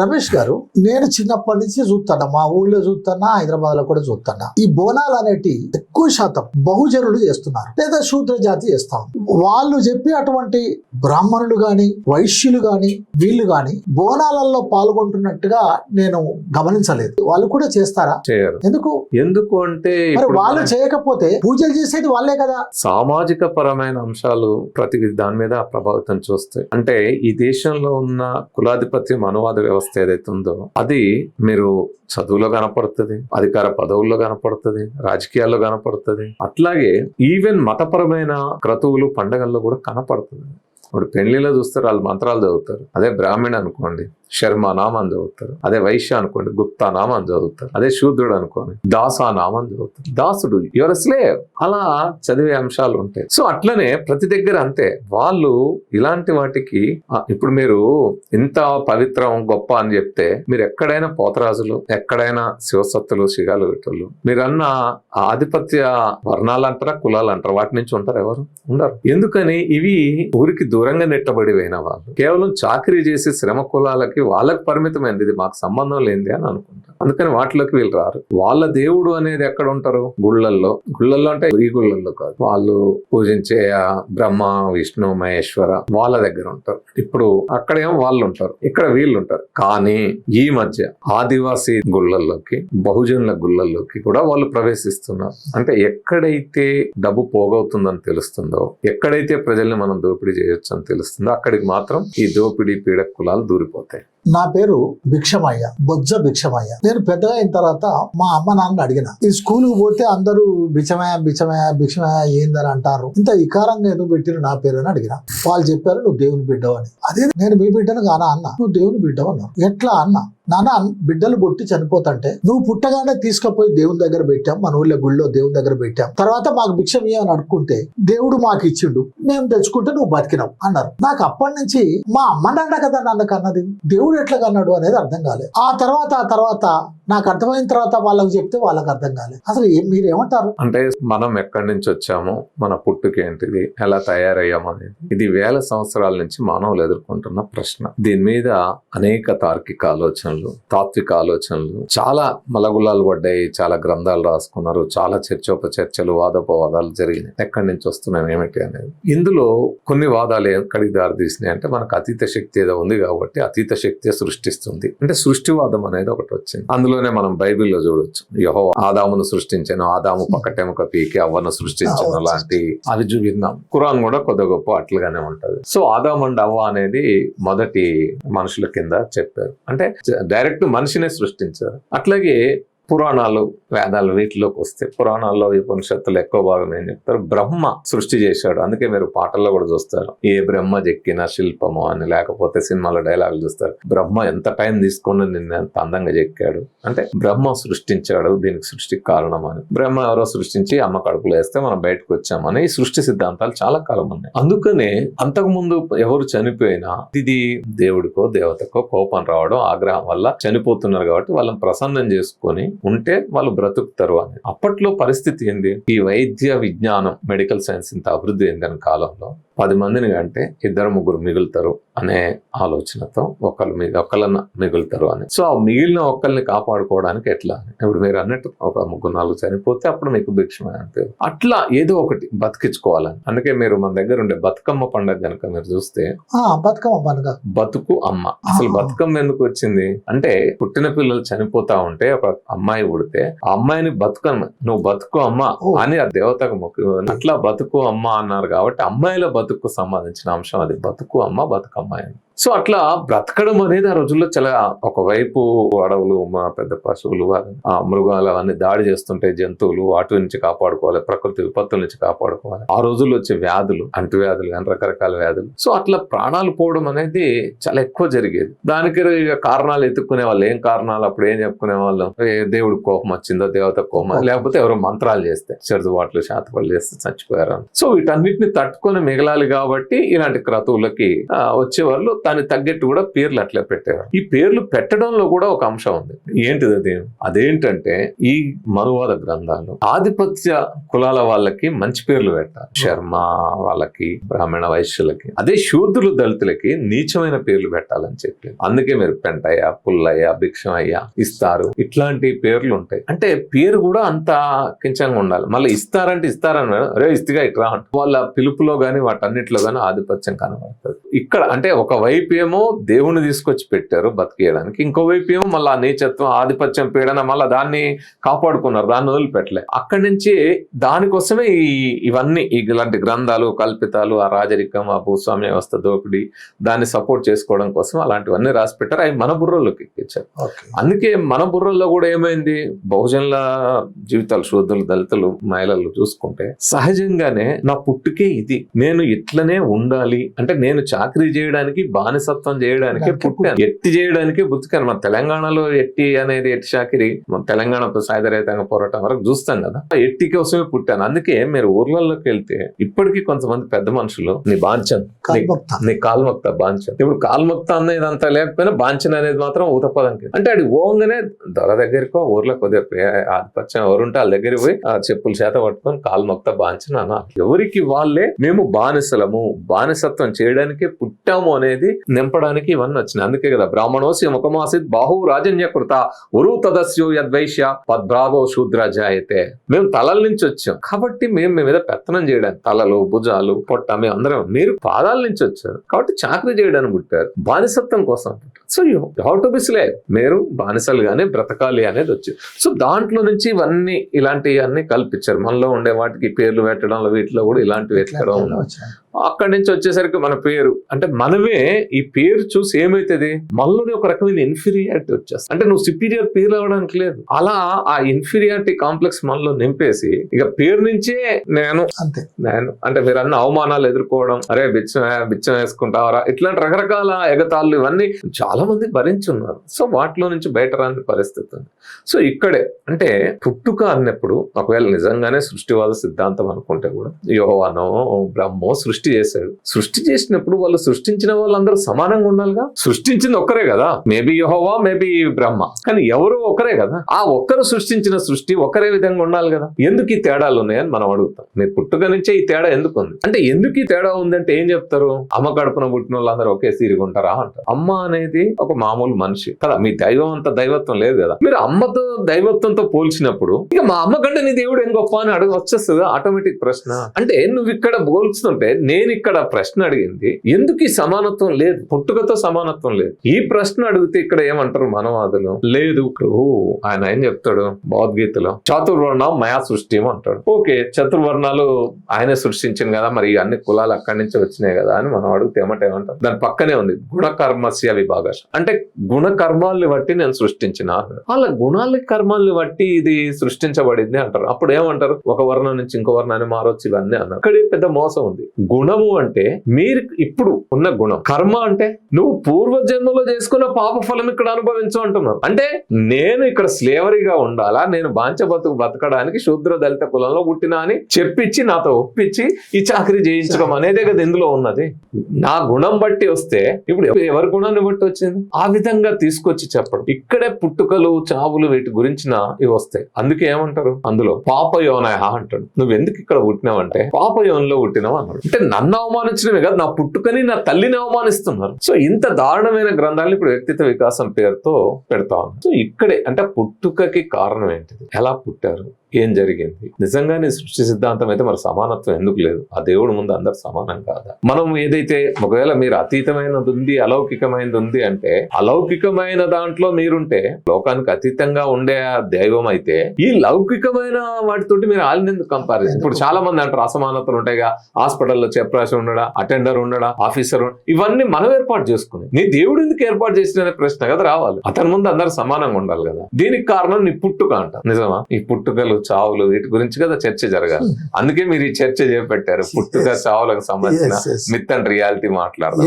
రమేష్ గారు నేను చిన్నప్పటి నుంచి చూస్తాను మా ఊళ్ళో చూస్తున్నా హైదరాబాద్లో కూడా చూస్తున్నా. ఈ బోనాలు అనేటి ఎక్కువ శాతం బహుజనులు చేస్తున్నారు లేదా శూద్ర జాతి చేస్తాం. వాళ్ళు చెప్పి అటువంటి బ్రాహ్మణులు గాని వైశ్యులు గాని వీళ్ళు గాని బోనాలలో పాల్గొంటున్నట్టుగా నేను గమనించలేదు. వాళ్ళు కూడా చేస్తారా? చేయరు. ఎందుకు? ఎందుకు అంటే వాళ్ళు చేయకపోతే పూజలు చేసేది వాళ్ళే కదా. సామాజిక పరమైన అంశాలు ప్రతి దాని మీద ప్రభావితం చూస్తాయి అంటే ఈ దేశంలో ఉన్న కులాధిపత్యం అనువాద వ్యవస్థ ఏదైతే ఉందో అది మీరు చదువులో కనపడుతుంది అధికార పదవుల్లో కనపడుతుంది రాజకీయాల్లో కనపడుతుంది. అట్లాగే ఈవెన్ మతపరమైన క్రతువులు పండగల్లో కూడా కనపడుతుంది. ఇప్పుడు పెళ్ళిలో చూస్తారు వాళ్ళు మంత్రాలు చదువుతారు. అదే బ్రాహ్మణ్ అనుకోండి. శర్మ నామం చదువుతారు. అదే వైశ్య అనుకోండి గుప్తా నామం చదువుతారు. అదే శూద్రుడు అనుకోండి దాసా నామం చదువుతారు. దాసుడు యువర్ స్లేవ్ అలా చదివే అంశాలు ఉంటాయి. సో అట్లనే ప్రతి దగ్గర అంతే. వాళ్ళు ఇలాంటి వాటికి ఇప్పుడు మీరు ఇంత పవిత్రం గొప్ప అని చెప్తే మీరు ఎక్కడైనా పోతరాజులు ఎక్కడైనా శివసత్తులు శిగాలు పెట్టోళ్ళు మీరన్న ఆధిపత్య వర్ణాలు అంటారా కులాలు అంటారా వాటి నుంచి ఉంటారు ఎవరు? ఉండరు. ఎందుకని? ఇవి ఊరికి దూరంగా నెట్టబడి పోయిన వాళ్ళు. కేవలం చాకరీ చేసి శ్రమ కులాలకి వాళ్ళకి పరిమితమైంది. ఇది మాకు సంబంధం లేనిది అని అనుకుంటారు అందుకని వాటిలోకి వీళ్ళు రారు. వాళ్ళ దేవుడు అనేది ఎక్కడ ఉంటారు గుళ్ళల్లో. గుళ్ళల్లో అంటే ఈ గుళ్ళల్లో కాదు. వాళ్ళు పూజించే బ్రహ్మ విష్ణు మహేశ్వర వాళ్ళ దగ్గర ఉంటారు. ఇప్పుడు అక్కడేమో వాళ్ళు ఉంటారు. ఇక్కడ వీళ్ళు ఉంటారు. కానీ ఈ మధ్య ఆదివాసీ గుళ్ళల్లోకి బహుజనుల గుళ్ళల్లోకి కూడా వాళ్ళు ప్రవేశిస్తున్నారు. అంటే ఎక్కడైతే డబ్బు పోగవుతుందని తెలుస్తుందో ఎక్కడైతే ప్రజల్ని మనం దోపిడీ చేయొచ్చు అని తెలుస్తుందో అక్కడికి మాత్రం ఈ దోపిడీ పీడ కులాలు దూరిపోతాయి. నా పేరు భిక్షమయ్య బొజ్జ భిక్షమయ్య. నేను పెద్దగా అయిన తర్వాత మా అమ్మ నాన్న అడిగిన ఈ స్కూల్ పోతే అందరూ బిచ్చమయ్య బిచ్చమయ్య భిక్షమయ్య ఏందని అంటారు? ఇంత ఇకారంగా ఎందుకు పెట్టిరు నా పేరు? అని అడిగిన. వాళ్ళు చెప్పారు నువ్వు దేవుని బిడ్డవు అని అదే నేను మీ బిడ్డను కానా అన్న నువ్వు దేవుని బిడ్డవు ఎట్లా అన్న నాన్న బిడ్డలు బొట్టి చనిపోతుంటే నువ్వు పుట్టగానే తీసుకుపోయి దేవుని దగ్గర పెట్టాం మన ఊళ్ళో గుళ్ళో దేవుని దగ్గర పెట్టాం. తర్వాత మాకు భిక్షం అని అనుకుంటే దేవుడు మాకు ఇచ్చిండు. మేము తెచ్చుకుంటే నువ్వు బతికినావు అన్నారు. నాకు అప్పటి నుంచి మా అమ్మ నాన్న కదా నన్ను కన్నది. దేవుడు ఎట్లా కన్నాడు అనేది అర్థం కాలేదు. ఆ తర్వాత ఆ తర్వాత నాకు అర్థమైన తర్వాత వాళ్ళకి చెప్తే వాళ్ళకి అర్థం కాలేదు. అసలు ఏం మీరు ఏమంటారు అంటే మనం ఎక్కడి నుంచి వచ్చాము మన పుట్టుకి ఏంటిది ఎలా తయారయ్యాము అనేది. ఇది వేల సంవత్సరాల నుంచి మానవులు ఎదుర్కొంటున్న ప్రశ్న. దీని మీద అనేక తార్కిక ఆలోచనలు తాత్విక ఆలోచనలు చాలా మలగులాలు పడ్డాయి చాలా గ్రంథాలు రాసుకున్నారు చాలా చర్చోపచర్చలు వాదోపవాదాలు జరిగినాయి. ఎక్కడి నుంచి వస్తున్నాం ఏమిటి అనేది. ఇందులో కొన్ని వాదాలు ఎక్కడికి దారితీసినాయి అంటే మనకు అతీత శక్తి ఏదో ఉంది కాబట్టి అతీత శక్తి సృష్టిస్తుంది. అంటే సృష్టివాదం అనేది ఒకటి వచ్చింది. అందులోనే మనం బైబిల్లో చూడొచ్చు. యహో ఆదామును సృష్టించాను ఆదాము పక్కటెముక పీకి అవ్వను సృష్టించాను. లాంటి అవి చూపిద్దాం. ఖురాన్ కూడా కొద్ది గొప్ప అట్లుగానే ఉంటది. సో ఆదాం అండ్ అవ్వ అనేది మొదటి మనుషుల కింద చెప్పారు. అంటే డైరెక్ట్ మనిషినే సృష్టించారు. అట్లాగే పురాణాలు వేదాలు వీటిలోకి వస్తే పురాణాల్లో ఈ ఉపనిషత్తులు ఎక్కువ భాగం ఏం చెప్తారు? బ్రహ్మ సృష్టి చేశాడు. అందుకే మీరు పాటల్లో కూడా చూస్తారు. ఏ బ్రహ్మ చెక్కిన శిల్పము అని లేకపోతే సినిమాలో డైలాగులు చూస్తారు. బ్రహ్మ ఎంత టైం తీసుకుని నిన్ను ఎంత అందంగా చెక్కాడు? అంటే బ్రహ్మ సృష్టించాడు దీనికి సృష్టికి కారణం అని. బ్రహ్మ ఎవరో సృష్టించి అమ్మ కడుపులో వేస్తే మనం బయటకు వచ్చామని ఈ సృష్టి సిద్ధాంతాలు చాలా కాలం ఉన్నాయి. అందుకనే అంతకు ముందు ఎవరు చనిపోయినా ఇది దేవుడికో దేవతకో కోపం రావడం ఆగ్రహం వల్ల చనిపోతున్నారు కాబట్టి వాళ్ళని ప్రసన్నం చేసుకొని ఉంటే వాళ్ళు బ్రతుకుతారు అని. అప్పట్లో పరిస్థితి ఏంది? ఈ వైద్య విజ్ఞానం మెడికల్ సైన్స్ ఇంత అభివృద్ధి అయిందని కాలంలో పది మందిని కంటే ఇద్దరు ముగ్గురు మిగులుతారు అనే ఆలోచనతో ఒకళ్ళు మిగ ఒకళ్ళన్న మిగులుతారు అని. సో ఆ మిగిలిన ఒక్కరిని కాపాడుకోవడానికి ఎట్లా ఇప్పుడు మీరు అన్నట్టు ఒక ముగ్గురు నాలుగు చనిపోతే అప్పుడు మీకు భిక్షమే అంటే అట్లా ఏదో ఒకటి బతికించుకోవాలని. అందుకే మీరు మన దగ్గర ఉండే బతుకమ్మ పండుగ కనుక మీరు చూస్తే బతుకమ్మ పండుగ. బతుకు అమ్మ. అసలు. బతుకమ్మ ఎందుకు వచ్చింది? అంటే పుట్టిన పిల్లలు చనిపోతా ఉంటే ఒక అమ్మాయి పుడితే ఆ అమ్మాయిని బతుకమ్మ నువ్వు బతుకు అమ్మ. అని ఆ దేవతకు మొక్కు అట్లా బతుకు అమ్మ అన్నారు కాబట్టి అమ్మాయిల బతుకు సంబంధించిన అంశం అది బతుకు అమ్మ బతుకమ్మ అని సో అట్లా బ్రతకడం అనేది ఆ రోజుల్లో చాలా ఒకవైపు అడవులు మా పెద్ద పశువులు ఆ మృగాలు అవన్నీ దాడి చేస్తుంటే జంతువులు వాటి నుంచి కాపాడుకోవాలి ప్రకృతి విపత్తుల నుంచి కాపాడుకోవాలి. ఆ రోజుల్లో వచ్చే వ్యాధులు అంటువ్యాధులు కానీ రకరకాల వ్యాధులు. సో అట్లా ప్రాణాలు పోవడం అనేది చాలా ఎక్కువ జరిగేది. దానికి కారణాలు ఎత్తుక్కునే వాళ్ళు ఏం కారణాలు అప్పుడు ఏం చెప్పుకునే వాళ్ళు? ఏ దేవుడికి కోపం వచ్చిందో? దేవత కోపం లేకపోతే ఎవరో మంత్రాలు చేస్తే చెరుదుబాట్లు శాతపళ్ళు చేస్తే చచ్చిపోయారు? సో వీటన్నిటిని తట్టుకొని మిగలాలి కాబట్టి ఇలాంటి క్రతువులకి వచ్చేవాళ్ళు దానికి తగ్గట్టు కూడా పేర్లు అట్లా పెట్టేవారు ఈ పేర్లు పెట్టడంలో కూడా ఒక అంశం ఉంది. ఏంటిది అది? అదేంటంటే ఈ మనువాద గ్రంథాలు ఆధిపత్య కులాల వాళ్ళకి మంచి పేర్లు పెట్టాలి. శర్మ వాళ్ళకి బ్రాహ్మణ వైశ్యులకి అదే శూద్రులు దళితులకి నీచమైన పేర్లు పెట్టాలని చెప్పి. అందుకే మీరు పెంటయ్య పుల్లయ్య భిక్షమయ్య ఇస్తారు. ఇట్లాంటి పేర్లు ఉంటాయి. అంటే పేరు కూడా అంత కించంగా ఉండాలి. మళ్ళీ ఇస్తారంటే ఇస్తారని మేడం, అరే ఇస్తిగా ఇట్రా వాళ్ళ పిలుపులో గాని వాటన్నిటిలో కానీ ఆధిపత్యం కనబడుతుంది. ఇక్కడ అంటే ఒక వైపు ఏమో దేవుని తీసుకొచ్చి పెట్టారు బతికేయడానికి. ఇంకో వైపు ఏమో మళ్ళీ ఆ నీచత్వం ఆధిపత్యం పీడన మళ్ళీ దాన్ని కాపాడుకున్నారు దాన్ని వదిలిపెట్టలే. అక్కడి నుంచి దానికోసమే ఈ ఇవన్నీ ఇలాంటి గ్రంథాలు కల్పితాలు ఆ రాజరికం ఆ భూస్వామ్య వ్యవస్థ దోపిడీ దాన్ని సపోర్ట్ చేసుకోవడం కోసం అలాంటివన్నీ రాసి పెట్టారు. అవి మన బుర్రలోకి ఎక్కించారు. అందుకే మన బుర్రల్లో కూడా ఏమైంది? బహుజనుల జీవితాలు శూద్రులు దళితులు మహిళలు చూసుకుంటే సహజంగానే నా పుట్టుకే ఇది. నేను ఇట్లనే ఉండాలి. అంటే నేను చాకరీ చేయడానికి బానిసత్వం చేయడానికి పుట్టాను. ఎట్టి చేయడానికి బుతికాను మన తెలంగాణలో ఎట్టి అనేది ఎట్టి చాకరీ మన తెలంగాణ సాయుధ రైతాంగ పోరాటం వరకు చూస్తాం కదా. ఎట్టి కోసమే పుట్టాను. అందుకే మీరు ఊర్లలోకి వెళ్తే ఇప్పటికీ కొంతమంది పెద్ద మనుషులు నీ బాంచన్ నీ కాల్మక్త. నీ కాల్మక్త బాంచన్ ఇప్పుడు కాల్మక్త అనేది అంతా లేకపోయినా బాంచన్ అనేది మాత్రం ఊతపదం కింద. అంటే అది ఓంగానే దొర దగ్గరికో ఊర్లో కొద్దిగా ఆధిపత్యం ఎవరుంటే వాళ్ళ దగ్గరికి పోయి ఆ చెప్పుల చేత పట్టుకొని కాల్మక్త బాంచన్ అనాలి. ఎవరికి వాళ్ళే మేము బానిసలము. బానిసత్వం చేయడానికి పుట్టాము అనేది నింపడానికి ఇవన్నీ వచ్చినాయి. అందుకే కదా బ్రాహ్మణోసి ముఖమాసిత్ బాహు రాజన్య కృత ఉరు తదస్యో యద్వైశ్య పద్భ్రావో శూద్ర జాయతే మేము తలల నుంచి వచ్చాం. కాబట్టి మేము మీ మీద పెత్తనం చేయడానికి తలలు భుజాలు పొట్ట మేము అందరం మీరు పాదాల నుంచి వచ్చారు. కాబట్టి చాకరీ చేయడానికి పుట్టారు. బానిసత్వం కోసం so you how to be slave. మీరు బానిసలుగానే బ్రతకాలి అనేది వచ్చింది సో దాంట్లో నుంచి ఇవన్నీ ఇలాంటివన్నీ కల్పించారు. మనలో ఉండే వాటికి పేర్లు పెట్టడంలో వీటిలో కూడా ఇలాంటివి వచ్చాయి. అక్కడి నుంచి వచ్చేసరికి మన పేరు అంటే మనమే ఈ పేరు చూసి ఏమైతుంది? మనలోనే ఒక రకమైన ఇన్ఫీరియారిటీ వచ్చేస్తుంది. అంటే నువ్వు సుపీరియర్ పేరు అవ్వడానికి లేదు. అలా ఆ ఇన్ఫీరియారిటీ కాంప్లెక్స్ మనలో నింపేసి ఇక పేరు నుంచే నేను అంతే. నేను అంటే మీరు అన్న అవమానాలు ఎదుర్కోవడం అరే బిచ్చం బిచ్చం వేసుకుంటావరా? ఇట్లాంటి రకరకాల ఎగతాళ్ళు ఇవన్నీ చాలా మంది భరించున్నారు. సో వాటిలో నుంచి బయట రాని పరిస్థితి ఉంది. సో ఇక్కడే అంటే పుట్టుక అన్నప్పుడు ఒకవేళ నిజంగానే సృష్టివాద సిద్ధాంతం అనుకుంటే కూడా యోవానో బ్రహ్మో సృష్టి చేశాడు. సృష్టి చేసినప్పుడు వాళ్ళు సృష్టించిన అందరూ సమానంగా ఉండాలిగా? సృష్టించింది ఒక్కరే కదా. మేబీ యహోవా మేబీ బ్రహ్మ. కానీ ఎవరో ఒకరే కదా. ఆ ఒక్కరు సృష్టించిన సృష్టి ఒకరే విధంగా ఉండాలి కదా. ఎందుకు ఈ తేడాలు ఉన్నాయని మనం అడుగుతాం. మీరు పుట్టుక నుంచే ఈ తేడా ఎందుకు ఉంది? అంటే ఎందుకు ఈ తేడా ఉందంటే ఏం చెప్తారు? అమ్మ కడుపున పుట్టిన వాళ్ళందరూ ఒకే సీరిగా ఉంటారా అంటారు. అమ్మ అనేది ఒక మామూలు మనిషి. కదా మీ దైవం అంత దైవత్వం లేదు కదా. మీరు అమ్మతో దైవత్వంతో పోల్చినప్పుడు ఇక మా అమ్మ కంటే నీ దేవుడు ఏం గొప్ప అని అడుగు వచ్చేస్తుంది? ఆటోమేటిక్ ప్రశ్న. అంటే నువ్వు ఇక్కడ పోల్చుతుంటే నేను ఇక్కడ ప్రశ్న అడిగింది ఎందుకు ఈ సమానత్వం లేదు. పుట్టుకతో సమానత్వం లేదు. ఈ ప్రశ్న అడిగితే ఇక్కడ ఏమంటారు మనవాదులు? లేదు ఇప్పుడు ఆయన ఏం చెప్తాడు? భగవద్గీతలో చాతుర్వర్ణం మయా సృష్టి అంటాడు. ఓకే చతుర్వర్ణాలు ఆయనే సృష్టించింది కదా మరి అన్ని కులాలు అక్కడి నుంచి వచ్చినాయి కదా అని మనం అడిగితే ఏమంటే ఏమంటారు? దాని పక్కనే ఉంది గుణకర్మస్య విభాగ అంటే గుణకర్మాల్ని బట్టి నేను సృష్టించిన. అన్నాడు. వాళ్ళ గుణాల కర్మాల్ని బట్టి ఇది సృష్టించబడింది అంటారు. అప్పుడు ఏమంటారు? ఒక వర్ణం నుంచి ఇంకో వర్ణాన్ని మారొచ్చు ఇవన్నీ అన్నారు. ఇక్కడ పెద్ద మోసం ఉంది. గుణము అంటే మీరు ఇప్పుడు ఉన్న గుణం కర్మ అంటే నువ్వు పూర్వ జన్మలో చేసుకున్న పాప ఫలం ఇక్కడ అనుభవించు అంటున్నావు అంటే నేను ఇక్కడ స్లేవరీగా ఉండాలా? నేను బాంచ బతుకు బతకడానికి శూద్ర దళిత కులంలో పుట్టినా అని చెప్పించి నాతో ఒప్పించి ఈ చాకరీ చేయించడం అనేదే కదా ఇందులో ఉన్నది. నా గుణం బట్టి వస్తే ఇప్పుడు ఎవరి గుణాన్ని బట్టి వచ్చింది? ఆ విధంగా తీసుకొచ్చి చెప్పడం. ఇక్కడే పుట్టుకలు చావులు వీటి గురించిన ఇవి వస్తాయి. అందుకే ఏమంటారు? అందులో పాపయోనయ అంటాడు. నువ్వు ఎందుకు ఇక్కడ పుట్టినావంటే? పాపయోనంలో పుట్టినావు అన్నాడు. అంటే నన్ను అవమానించడమే కదా. నా పుట్టుకని నా తల్లిని అవమానిస్తున్నారు సో ఇంత దారుణమైన గ్రంథాలను ఇప్పుడు వ్యక్తిత్వ వికాసం పేరుతో పెడతా సో ఇక్కడే అంటే పుట్టుకకి కారణం ఏంటిది? ఎలా పుట్టారు? ఏం జరిగింది? నిజంగానే సృష్టి సిద్ధాంతం అయితే మరి సమానత్వం ఎందుకు లేదు? ఆ దేవుడు ముందు అందరు సమానం కాదా? మనం ఏదైతే ఒకవేళ మీరు అతీతమైనది ఉంది అలౌకికమైనది ఉంది అంటే అలౌకికమైన దాంట్లో మీరుంటే లోకానికి అతీతంగా ఉండే ఆ దైవం అయితే ఈ లౌకికమైన వాటితోటి మీరు వాళ్ళని కంపారిజన్ ఇప్పుడు చాలా మంది అంటారు అసమానతలు ఉంటాయిగా హాస్పిటల్లో చెప్రాసి ఉండడా అటెండర్ ఉండడా ఆఫీసర్ ఇవన్నీ మనం ఏర్పాటు చేసుకుని నీ దేవుడు ఎందుకు ఏర్పాటు చేసిన ప్రశ్న కదా రావాలి. అతని ముందు అందరు సమానంగా ఉండాలి కదా. దీనికి కారణం నీ పుట్టుక అంట. నిజమా? ఈ పుట్టుకలు చావులు వీటి గురించి కదా చర్చ జరగాలి. అందుకే మీరు ఈ చర్చ చేపట్టారు. పుట్టుక చావులకు సంబంధించిన. మిత్ అండ్ రియాలిటీ మాట్లాడదాం.